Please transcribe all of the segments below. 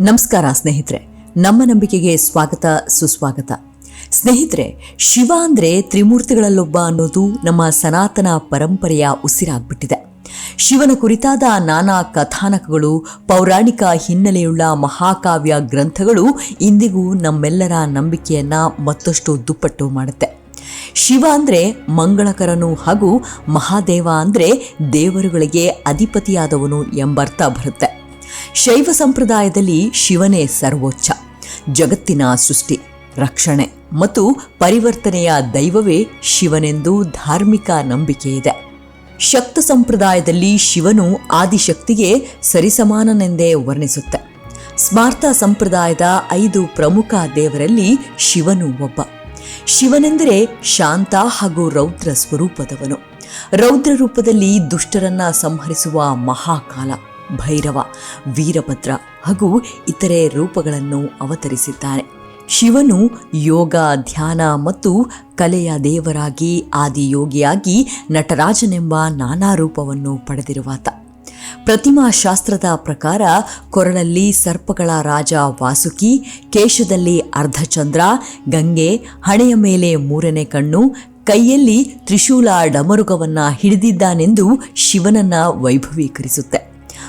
ನಮಸ್ಕಾರ ಸ್ನೇಹಿತರೆ. ನಮ್ಮ ನಂಬಿಕೆಗೆ ಸ್ವಾಗತ, ಸುಸ್ವಾಗತ. ಸ್ನೇಹಿತರೆ, ಶಿವ ಅಂದರೆ ತ್ರಿಮೂರ್ತಿಗಳಲ್ಲೊಬ್ಬ ಅನ್ನೋದು ನಮ್ಮ ಸನಾತನ ಪರಂಪರೆಯ ಉಸಿರಾಗ್ಬಿಟ್ಟಿದೆ. ಶಿವನ ಕುರಿತಾದ ನಾನಾ ಕಥಾನಕಗಳು, ಪೌರಾಣಿಕ ಹಿನ್ನೆಲೆಯುಳ್ಳ ಮಹಾಕಾವ್ಯ ಗ್ರಂಥಗಳು ಇಂದಿಗೂ ನಮ್ಮೆಲ್ಲರ ನಂಬಿಕೆಯನ್ನ ಮತ್ತಷ್ಟು ದುಪ್ಪಟ್ಟು ಮಾಡುತ್ತೆ. ಶಿವ ಅಂದರೆ ಮಂಗಳಕರನು ಹಾಗೂ ಮಹಾದೇವ ಅಂದರೆ ದೇವರುಗಳಿಗೆ ಅಧಿಪತಿಯಾದವನು ಎಂಬರ್ಥ ಬರುತ್ತೆ. ಶೈವ ಸಂಪ್ರದಾಯದಲ್ಲಿ ಶಿವನೇ ಸರ್ವೋಚ್ಚ. ಜಗತ್ತಿನ ಸೃಷ್ಟಿ, ರಕ್ಷಣೆ ಮತ್ತು ಪರಿವರ್ತನೆಯ ದೈವವೇ ಶಿವನೆಂದು ಧಾರ್ಮಿಕ ನಂಬಿಕೆ ಇದೆ. ಶಕ್ತ ಸಂಪ್ರದಾಯದಲ್ಲಿ ಶಿವನು ಆದಿಶಕ್ತಿಗೆ ಸರಿಸಮಾನನೆಂದೇ ವರ್ಣಿಸುತ್ತೆ. ಸ್ಮಾರ್ಥ ಸಂಪ್ರದಾಯದ ಐದು ಪ್ರಮುಖ ದೇವರಲ್ಲಿ ಶಿವನು ಒಬ್ಬ. ಶಿವನೆಂದರೆ ಶಾಂತ ಹಾಗೂ ರೌದ್ರ ಸ್ವರೂಪದವನು. ರೌದ್ರ ರೂಪದಲ್ಲಿ ದುಷ್ಟರನ್ನ ಸಂಹರಿಸುವ ಮಹಾಕಾಲ. ಭೈರವ, ವೀರಭದ್ರ ಹಾಗೂ ಇತರೆ ರೂಪಗಳನ್ನು ಅವತರಿಸಿದ್ದಾನೆ ಶಿವನು ಯೋಗ, ಧ್ಯಾನ ಮತ್ತು ಕಲೆಯ ದೇವರಾಗಿ, ಆದಿಯೋಗಿಯಾಗಿ ನಟರಾಜನೆಂಬ ನಾನಾ ರೂಪವನ್ನು ಪಡೆದಿರುವಾತ. ಪ್ರತಿಮಾ ಶಾಸ್ತ್ರದ ಪ್ರಕಾರ ಕೊರಳಲ್ಲಿ ಸರ್ಪಗಳ ರಾಜ ವಾಸುಕಿ, ಕೇಶದಲ್ಲಿ ಅರ್ಧಚಂದ್ರ, ಗಂಗೆ ಹಣೆಯ ಮೇಲೆ ಮೂರನೇ ಕಣ್ಣು, ಕೈಯಲ್ಲಿ ತ್ರಿಶೂಲ ಡಮರುಗವನ್ನು ಹಿಡಿದಿದ್ದಾನೆಂದು ಶಿವನನ್ನ ವೈಭವೀಕರಿಸುತ್ತೆ.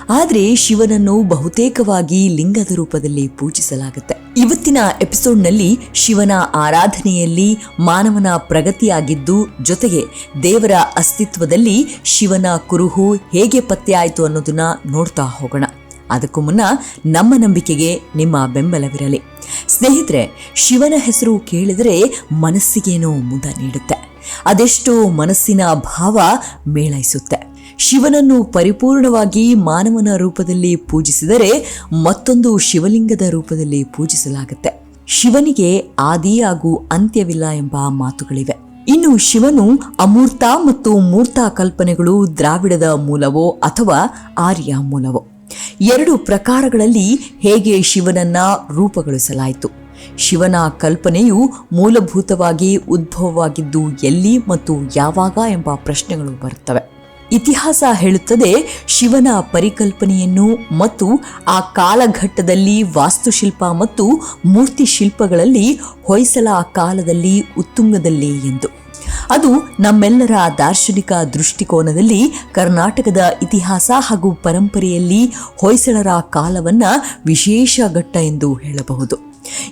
ಆದರೆ ಶಿವನನ್ನು ಬಹುತೇಕವಾಗಿ ಲಿಂಗದ ರೂಪದಲ್ಲಿ ಪೂಜಿಸಲಾಗುತ್ತೆ. ಇವತ್ತಿನ ಎಪಿಸೋಡ್ನಲ್ಲಿ ಶಿವನ ಆರಾಧನೆಯಲ್ಲಿ ಮಾನವನ ಪ್ರಗತಿಯಾಗಿದ್ದು, ಜೊತೆಗೆ ದೇವರ ಅಸ್ತಿತ್ವದಲ್ಲಿ ಶಿವನ ಕುರುಹು ಹೇಗೆ ಪತ್ತೆಯಾಯಿತು ಅನ್ನೋದನ್ನ ನೋಡ್ತಾ ಹೋಗೋಣ. ಅದಕ್ಕೂ ಮುನ್ನ ನಮ್ಮ ನಂಬಿಕೆಗೆ ನಿಮ್ಮ ಬೆಂಬಲವಿರಲಿ. ಸ್ನೇಹಿತರೆ, ಶಿವನ ಹೆಸರು ಕೇಳಿದರೆ ಮನಸ್ಸಿಗೇನೋ ಮುದ ನೀಡುತ್ತೆ. ಅದೆಷ್ಟೋ ಮನಸ್ಸಿನ ಭಾವ ಮೇಳೈಸುತ್ತೆ. ಶಿವನನ್ನು ಪರಿಪೂರ್ಣವಾಗಿ ಮಾನವನ ರೂಪದಲ್ಲಿ ಪೂಜಿಸಿದರೆ ಮತ್ತೊಂದು ಶಿವಲಿಂಗದ ರೂಪದಲ್ಲಿ ಪೂಜಿಸಲಾಗುತ್ತೆ. ಶಿವನಿಗೆ ಆದಿ ಹಾಗೂ ಅಂತ್ಯವಿಲ್ಲ ಎಂಬ ಮಾತುಗಳಿವೆ. ಇನ್ನು ಶಿವನು ಅಮೂರ್ತ ಮತ್ತು ಮೂರ್ತ ಕಲ್ಪನೆಗಳು ದ್ರಾವಿಡದ ಮೂಲವೋ ಅಥವಾ ಆರ್ಯ ಮೂಲವೋ? ಎರಡು ಪ್ರಕಾರಗಳಲ್ಲಿ ಹೇಗೆ ಶಿವನನ್ನ ರೂಪಗೊಳಿಸಲಾಯಿತು? ಶಿವನ ಕಲ್ಪನೆಯು ಮೂಲಭೂತವಾಗಿ ಉದ್ಭವವಾಗಿದ್ದು ಎಲ್ಲಿ ಮತ್ತು ಯಾವಾಗ ಎಂಬ ಪ್ರಶ್ನೆಗಳು ಬರುತ್ತವೆ. ಇತಿಹಾಸ ಹೇಳುತ್ತದೆ ಶಿವನ ಪರಿಕಲ್ಪನೆಯನ್ನು ಮತ್ತು ಆ ಕಾಲಘಟ್ಟದಲ್ಲಿ ವಾಸ್ತುಶಿಲ್ಪ ಮತ್ತು ಮೂರ್ತಿ ಶಿಲ್ಪಗಳಲ್ಲಿ ಹೊಯ್ಸಳ ಕಾಲದಲ್ಲಿ ಉತ್ತುಂಗದಲ್ಲಿ ಎಂದು. ಅದು ನಮ್ಮೆಲ್ಲರ ದಾರ್ಶನಿಕ ದೃಷ್ಟಿಕೋನದಲ್ಲಿ ಕರ್ನಾಟಕದ ಇತಿಹಾಸ ಹಾಗೂ ಪರಂಪರೆಯಲ್ಲಿ ಹೊಯ್ಸಳರ ಕಾಲವನ್ನ ವಿಶೇಷ ಘಟ್ಟ ಎಂದು ಹೇಳಬಹುದು.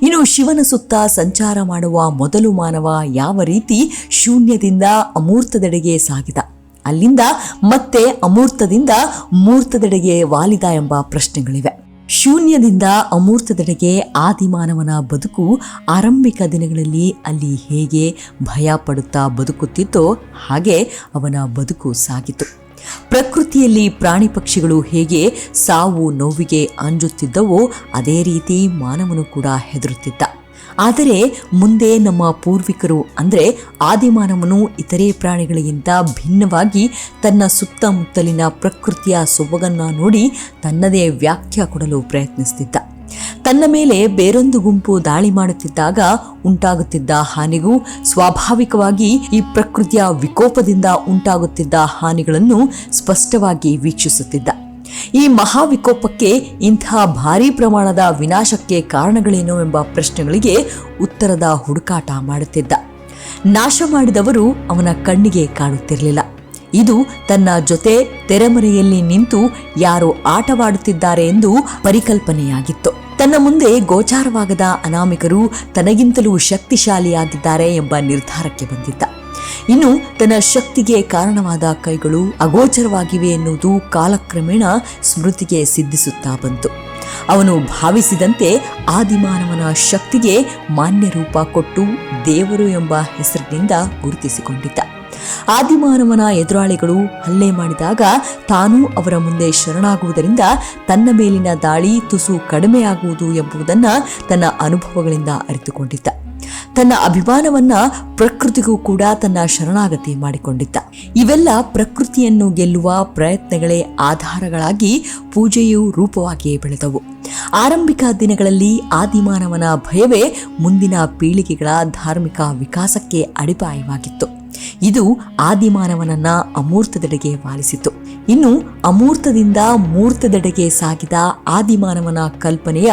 ಇನ್ನು ಶಿವನ ಸುತ್ತ ಸಂಚಾರ ಮಾಡುವ ಮೊದಲು ಮಾನವ ಯಾವ ರೀತಿ ಶೂನ್ಯದಿಂದ ಅಮೂರ್ತದೆಡೆಗೆ ಸಾಗಿದ? ಅಲ್ಲಿಂದ ಮತ್ತೆ ಅಮೂರ್ತದಿಂದ ಮೂರ್ತದೆಡೆಗೆ ವಾಲಿದ ಎಂಬ ಪ್ರಶ್ನೆಗಳಿವೆ. ಶೂನ್ಯದಿಂದ ಅಮೂರ್ತದೆಡೆಗೆ ಆದಿಮಾನವನ ಬದುಕು ಆರಂಭಿಕ ದಿನಗಳಲ್ಲಿ ಅಲ್ಲಿ ಹೇಗೆ ಭಯ ಪಡುತ್ತಾ ಬದುಕುತ್ತಿತ್ತೋ ಹಾಗೆ ಅವನ ಬದುಕು ಸಾಗಿತು. ಪ್ರಕೃತಿಯಲ್ಲಿ ಪ್ರಾಣಿ ಪಕ್ಷಿಗಳು ಹೇಗೆ ಸಾವು ನೋವಿಗೆ ಅಂಜುತ್ತಿದ್ದವೋ ಅದೇ ರೀತಿ ಮಾನವನು ಕೂಡ ಹೆದರುತ್ತಿದ್ದ. ಆದರೆ ಮುಂದೆ ನಮ್ಮ ಪೂರ್ವಿಕರು ಅಂದರೆ ಆದಿಮಾನವನು ಇತರೆ ಪ್ರಾಣಿಗಳಿಗಿಂತ ಭಿನ್ನವಾಗಿ ತನ್ನ ಸುತ್ತಮುತ್ತಲಿನ ಪ್ರಕೃತಿಯ ಸೊಬಗನ್ನು ನೋಡಿ ತನ್ನದೇ ವ್ಯಾಖ್ಯಾ ಕೊಡಲು ಪ್ರಯತ್ನಿಸುತ್ತಿದ್ದ ತನ್ನ ಮೇಲೆ ಬೇರೊಂದು ಗುಂಪು ದಾಳಿ ಮಾಡುತ್ತಿದ್ದಾಗ ಉಂಟಾಗುತ್ತಿದ್ದ ಹಾನಿಗೂ ಸ್ವಾಭಾವಿಕವಾಗಿ ಈ ಪ್ರಕೃತಿಯ ವಿಕೋಪದಿಂದ ಉಂಟಾಗುತ್ತಿದ್ದ ಹಾನಿಗಳನ್ನು ಸ್ಪಷ್ಟವಾಗಿ ವೀಕ್ಷಿಸುತ್ತಿದ್ದ. ಈ ಮಹಾವಿಕೋಪಕ್ಕೆ ಇಂತಹ ಭಾರೀ ಪ್ರಮಾಣದ ವಿನಾಶಕ್ಕೆ ಕಾರಣಗಳೇನು ಎಂಬ ಪ್ರಶ್ನೆಗಳಿಗೆ ಉತ್ತರದ ಹುಡುಕಾಟ ಮಾಡುತ್ತಿದ್ದ. ನಾಶ ಮಾಡಿದವರು ಅವನ ಕಣ್ಣಿಗೆ ಕಾಣುತ್ತಿರಲಿಲ್ಲ. ಇದು ತನ್ನ ಜೊತೆ ತೆರೆಮರೆಯಲ್ಲಿ ನಿಂತು ಯಾರು ಆಟವಾಡುತ್ತಿದ್ದಾರೆ ಎಂದು ಪರಿಕಲ್ಪನೆಯಾಗಿತ್ತು. ತನ್ನ ಮುಂದೆ ಗೋಚಾರವಾಗದ ಅನಾಮಿಕರು ತನಗಿಂತಲೂ ಶಕ್ತಿಶಾಲಿಯಾಗಿದ್ದಾರೆ ಎಂಬ ನಿರ್ಧಾರಕ್ಕೆ ಬಂದಿದ್ದ. ಇನ್ನು ತನ್ನ ಶಕ್ತಿಗೆ ಕಾರಣವಾದ ಕೈಗಳು ಅಗೋಚರವಾಗಿವೆ ಎನ್ನುವುದು ಕಾಲಕ್ರಮೇಣ ಸ್ಮೃತಿಗೆ ಸಿದ್ಧಿಸುತ್ತಾ ಬಂತು. ಅವನು ಭಾವಿಸಿದಂತೆ ಆದಿಮಾನವನ ಶಕ್ತಿಗೆ ಮಾನ್ಯ ರೂಪ ಕೊಟ್ಟು ದೇವರು ಎಂಬ ಹೆಸರಿನಿಂದ ಗುರುತಿಸಿಕೊಂಡಿದ್ದ. ಆದಿಮಾನವನ ಎದುರಾಳಿಗಳು ಹಲ್ಲೆ ಮಾಡಿದಾಗ ತಾನೂ ಅವರ ಮುಂದೆ ಶರಣಾಗುವುದರಿಂದ ತನ್ನ ಮೇಲಿನ ದಾಳಿ ತುಸು ಕಡಿಮೆಯಾಗುವುದು ಎಂಬುದನ್ನು ತನ್ನ ಅನುಭವಗಳಿಂದ ಅರಿತುಕೊಂಡಿದ್ದ. ತನ್ನ ಅಭಿಮಾನವನ್ನ ಪ್ರಕೃತಿಗೂ ಕೂಡ ತನ್ನ ಶರಣಾಗತಿ ಮಾಡಿಕೊಂಡಿದ್ದ. ಇವೆಲ್ಲ ಪ್ರಕೃತಿಯನ್ನು ಗೆಲ್ಲುವ ಪ್ರಯತ್ನಗಳೇ ಆಧಾರಗಳಾಗಿ ಪೂಜೆಯು ರೂಪವಾಗಿಯೇ ಬೆಳೆದವು. ಆರಂಭಿಕ ದಿನಗಳಲ್ಲಿ ಆದಿಮಾನವನ ಭಯವೇ ಮುಂದಿನ ಪೀಳಿಗೆಗಳ ಧಾರ್ಮಿಕ ವಿಕಾಸಕ್ಕೆ ಅಡಿಪಾಯವಾಗಿತ್ತು. ಇದು ಆದಿಮಾನವನನ್ನ ಅಮೂರ್ತದೆಡೆಗೆ ವಾಲಿಸಿತು. ಇನ್ನು ಅಮೂರ್ತದಿಂದ ಮೂರ್ತದೆಡೆಗೆ ಸಾಗಿದ ಆದಿಮಾನವನ ಕಲ್ಪನೆಯ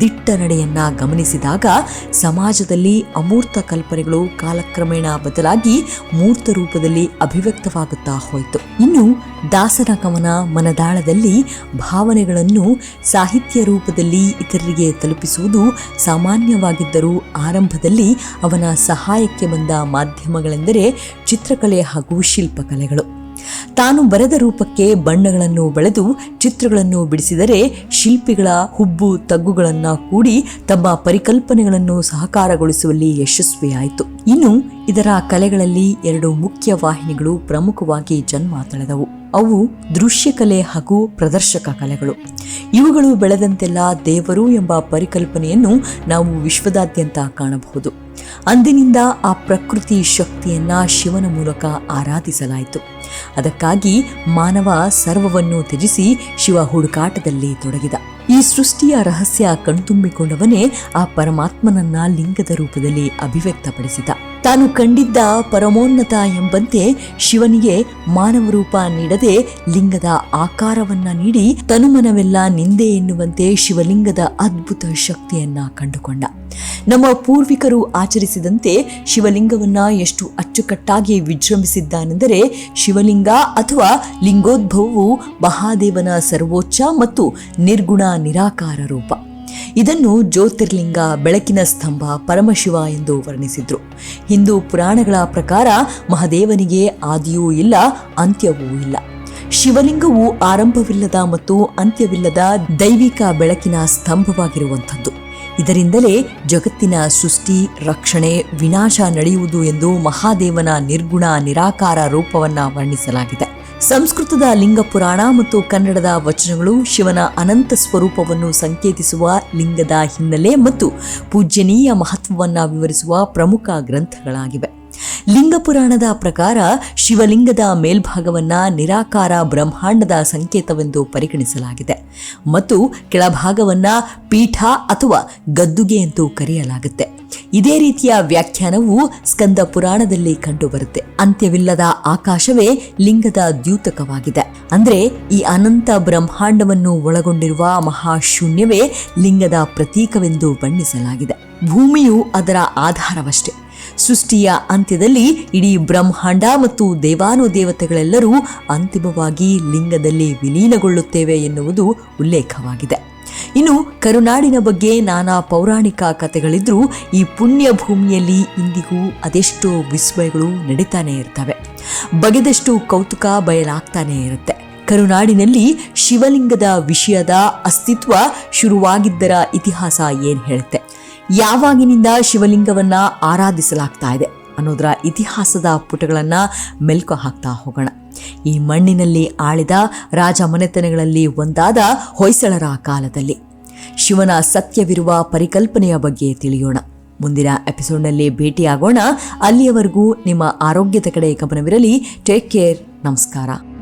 ದಿಟ್ಟ ನಡೆಯನ್ನ ಗಮನಿಸಿದಾಗ ಸಮಾಜದಲ್ಲಿ ಅಮೂರ್ತ ಕಲ್ಪನೆಗಳು ಕಾಲಕ್ರಮೇಣ ಬದಲಾಗಿ ಮೂರ್ತ ರೂಪದಲ್ಲಿ ಅಭಿವ್ಯಕ್ತವಾಗುತ್ತಾ ಹೋಯಿತು. ಇನ್ನು ದಾಸನ ಕವನ ಮನದಾಳದಲ್ಲಿ ಭಾವನೆಗಳನ್ನು ಸಾಹಿತ್ಯ ರೂಪದಲ್ಲಿ ಇತರರಿಗೆ ತಲುಪಿಸುವುದು ಸಾಮಾನ್ಯವಾಗಿದ್ದರೂ ಆರಂಭದಲ್ಲಿ ಅವನ ಸಹಾಯಕ್ಕೆ ಬಂದ ಮಾಧ್ಯಮಗಳೆಂದರೆ ಚಿತ್ರಕಲೆ ಹಾಗೂ ಶಿಲ್ಪಕಲೆಗಳು. ತಾನು ಬರೆದ ರೂಪಕ್ಕೆ ಬಣ್ಣಗಳನ್ನು ಬಳೆದು ಚಿತ್ರಗಳನ್ನು ಬಿಡಿಸಿದರೆ ಶಿಲ್ಪಿಗಳ ಹುಬ್ಬು ತಗ್ಗುಗಳನ್ನು ಕೂಡಿ ತಮ್ಮ ಪರಿಕಲ್ಪನೆಗಳನ್ನು ಸಹಕಾರಗೊಳಿಸುವಲ್ಲಿ ಯಶಸ್ವಿಯಾಯಿತು. ಇನ್ನು ಇದರ ಕಲೆಗಳಲ್ಲಿ ಎರಡು ಮುಖ್ಯ ವಾಹಿನಿಗಳು ಪ್ರಮುಖವಾಗಿ ಜನ್ಮ ತಳೆದವು ಅವು ದೃಶ್ಯಕಲೆ ಹಾಗೂ ಪ್ರದರ್ಶಕ ಕಲೆಗಳು. ಇವುಗಳು ಬೆಳೆದಂತೆಲ್ಲ ದೇವರು ಎಂಬ ಪರಿಕಲ್ಪನೆಯನ್ನು ನಾವು ವಿಶ್ವದಾದ್ಯಂತ ಕಾಣಬಹುದು. ಅಂದಿನಿಂದ ಆ ಪ್ರಕೃತಿ ಶಕ್ತಿಯನ್ನ ಶಿವನ ಮೂಲಕ ಆರಾಧಿಸಲಾಯಿತು. ಅದಕ್ಕಾಗಿ ಮಾನವ ಸರ್ವವನ್ನು ತ್ಯಜಿಸಿ ಶಿವ ಹುಡುಕಾಟದಲ್ಲಿ ತೊಡಗಿದ. ಈ ಸೃಷ್ಟಿಯ ರಹಸ್ಯ ಕಣ್ತುಂಬಿಕೊಂಡವನೇ ಆ ಪರಮಾತ್ಮನನ್ನ ಲಿಂಗದ ರೂಪದಲ್ಲಿ ಅಭಿವ್ಯಕ್ತಪಡಿಸಿದ. ತಾನು ಕಂಡಿದ್ದ ಪರಮೋನ್ನತ ಎಂಬಂತೆ ಶಿವನಿಗೆ ಮಾನವ ರೂಪ ನೀಡದೆ ಲಿಂಗದ ಆಕಾರವನ್ನ ನೀಡಿ ತನುಮನವೆಲ್ಲ ನಿಂದೆ ಎನ್ನುವಂತೆ ಶಿವಲಿಂಗದ ಅದ್ಭುತ ಶಕ್ತಿಯನ್ನ ಕಂಡುಕೊಂಡ. ನಮ್ಮ ಪೂರ್ವಿಕರು ಆಚರಿಸಿದಂತೆ ಶಿವಲಿಂಗವನ್ನ ಎಷ್ಟು ಅಚ್ಚುಕಟ್ಟಾಗಿ ವಿಜೃಂಭಿಸಿದ್ದಾನೆಂದರೆ ಶಿವಲಿಂಗ ಅಥವಾ ಲಿಂಗೋದ್ಭವವು ಮಹಾದೇವನ ಸರ್ವೋಚ್ಚ ಮತ್ತು ನಿರ್ಗುಣ ನಿರಾಕಾರ ರೂಪ. ಇದನ್ನು ಜ್ಯೋತಿರ್ಲಿಂಗ ಬೆಳಕಿನ ಸ್ತಂಭ ಪರಮಶಿವ ಎಂದು ವರ್ಣಿಸಿದ್ರು. ಹಿಂದೂ ಪುರಾಣಗಳ ಪ್ರಕಾರ ಮಹಾದೇವನಿಗೆ ಆದಿಯೂ ಇಲ್ಲ, ಅಂತ್ಯವೂ ಇಲ್ಲ. ಶಿವಲಿಂಗವು ಆರಂಭವಿಲ್ಲದ ಮತ್ತು ಅಂತ್ಯವಿಲ್ಲದ ದೈವಿಕ ಬೆಳಕಿನ ಸ್ತಂಭವಾಗಿರುವಂಥದ್ದು. ಇದರಿಂದಲೇ ಜಗತ್ತಿನ ಸೃಷ್ಟಿ, ರಕ್ಷಣೆ, ವಿನಾಶ ನಡೆಯುವುದು ಎಂದು ಮಹಾದೇವನ ನಿರ್ಗುಣ ನಿರಾಕಾರ ರೂಪವನ್ನು ವರ್ಣಿಸಲಾಗಿದೆ. ಸಂಸ್ಕೃತದ ಲಿಂಗ ಪುರಾಣ ಮತ್ತು ಕನ್ನಡದ ವಚನಗಳು ಶಿವನ ಅನಂತ ಸ್ವರೂಪವನ್ನು ಸಂಕೇತಿಸುವ ಲಿಂಗದ ಹಿನ್ನೆಲೆ ಮತ್ತು ಪೂಜ್ಯನೀಯ ಮಹತ್ವವನ್ನು ವಿವರಿಸುವ ಪ್ರಮುಖ ಗ್ರಂಥಗಳಾಗಿವೆ. ಲಿಂಗ ಪುರಾಣದ ಪ್ರಕಾರ ಶಿವಲಿಂಗದ ಮೇಲ್ಭಾಗವನ್ನ ನಿರಾಕಾರ ಬ್ರಹ್ಮಾಂಡದ ಸಂಕೇತವೆಂದು ಪರಿಗಣಿಸಲಾಗಿದೆ. ಮತ್ತು ಕೆಳಭಾಗವನ್ನ ಪೀಠ ಅಥವಾ ಗದ್ದುಗೆ ಎಂದು ಕರೆಯಲಾಗುತ್ತೆ. ಇದೇ ರೀತಿಯ ವ್ಯಾಖ್ಯಾನವು ಸ್ಕಂದ ಪುರಾಣದಲ್ಲಿ ಕಂಡುಬರುತ್ತೆ. ಅಂತ್ಯವಿಲ್ಲದ ಆಕಾಶವೇ ಲಿಂಗದ ದ್ಯೂತಕವಾಗಿದೆ. ಅಂದ್ರೆ ಈ ಅನಂತ ಬ್ರಹ್ಮಾಂಡವನ್ನು ಒಳಗೊಂಡಿರುವ ಮಹಾಶೂನ್ಯವೇ ಲಿಂಗದ ಪ್ರತೀಕವೆಂದು ಬಣ್ಣಿಸಲಾಗಿದೆ. ಭೂಮಿಯು ಅದರ ಆಧಾರವಷ್ಟೇ. ಸೃಷ್ಟಿಯ ಅಂತ್ಯದಲ್ಲಿ ಇಡೀ ಬ್ರಹ್ಮಾಂಡ ಮತ್ತು ದೇವಾನುದೇವತೆಗಳೆಲ್ಲರೂ ಅಂತಿಮವಾಗಿ ಲಿಂಗದಲ್ಲಿ ವಿಲೀನಗೊಳ್ಳುತ್ತೇವೆ ಎನ್ನುವುದು ಉಲ್ಲೇಖವಾಗಿದೆ. ಇನ್ನು ಕರುನಾಡಿನ ಬಗ್ಗೆ ನಾನಾ ಪೌರಾಣಿಕ ಕಥೆಗಳಿದ್ರೂ ಈ ಪುಣ್ಯ ಭೂಮಿಯಲ್ಲಿ ಇಂದಿಗೂ ಅದೆಷ್ಟೋ ವಿಸ್ಮಯಗಳು ನಡೀತಾನೆ ಇರ್ತವೆ. ಬಗೆದಷ್ಟು ಕೌತುಕ ಬಯಲಾಗ್ತಾನೆ ಇರುತ್ತೆ. ಕರುನಾಡಿನಲ್ಲಿ ಶಿವಲಿಂಗದ ವಿಷಯದ ಅಸ್ತಿತ್ವ ಶುರುವಾಗಿದ್ದರ ಇತಿಹಾಸ ಏನು ಹೇಳುತ್ತೆ? ಯಾವಾಗಿನಿಂದ ಶಿವಲಿಂಗವನ್ನ ಆರಾಧಿಸಲಾಗ್ತಾ ಇದೆ ಅನ್ನೋದರ ಇತಿಹಾಸದ ಪುಟಗಳನ್ನ ಮೆಲ್ಕು ಹಾಕ್ತಾ ಹೋಗೋಣ. ಈ ಮಣ್ಣಿನಲ್ಲಿ ಆಳಿದ ರಾಜ ಮನೆತನಗಳಲ್ಲಿ ಒಂದಾದ ಹೊಯ್ಸಳರ ಕಾಲದಲ್ಲಿ. ಶಿವನ ಸತ್ಯವಿರುವ ಪರಿಕಲ್ಪನೆಯ ಬಗ್ಗೆ ತಿಳಿಯೋಣ. ಮುಂದಿನ ಎಪಿಸೋಡ್ನಲ್ಲಿ ಭೇಟಿಯಾಗೋಣ. ಅಲ್ಲಿಯವರೆಗೂ ನಿಮ್ಮ ಆರೋಗ್ಯದ ಕಡೆ ಗಮನವಿರಲಿ. ಟೇಕ್ ಕೇರ್ ನಮಸ್ಕಾರ.